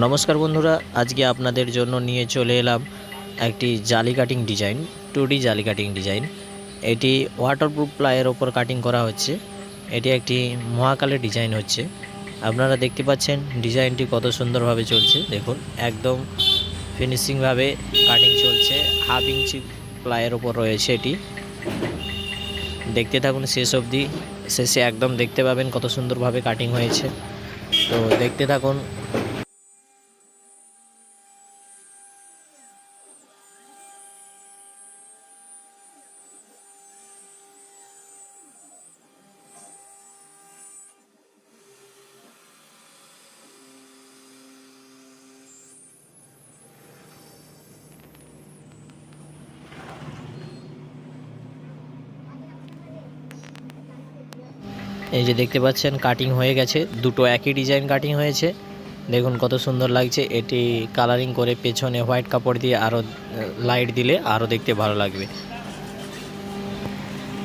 নমস্কার বন্ধুরা, আজকে আপনাদের জন্য নিয়ে চলে এলাম একটি জালি কাটিং ডিজাইন টু ডি জালি কাটিং ডিজাইন এটি ওয়াটারপ্রুফ প্লাইয়ের ওপর কাটিং করা হচ্ছে। এটি একটি মহাকালের ডিজাইন হচ্ছে। আপনারা দেখতে পাচ্ছেন ডিজাইনটি কত সুন্দরভাবে চলছে। দেখুন, একদম ফিনিশিংভাবে কাটিং চলছে। হাফ ইঞ্চি প্লাইয়ের ওপর রয়েছে এটি। দেখতে থাকুন শেষ অবধি। শেষে একদম দেখতে পাবেন কত সুন্দরভাবে কাটিং হয়েছে। তো দেখতে থাকুন এই যে দেখতে পাচ্ছেন কাটিং হয়ে গেছে। দুটো একই ডিজাইন কাটিং হয়েছে। দেখুন কত সুন্দর লাগছে। এটি কালারিং করে পেছনে হোয়াইট কাপড় দিয়ে আরও লাইট দিলে আরও দেখতে ভালো লাগবে।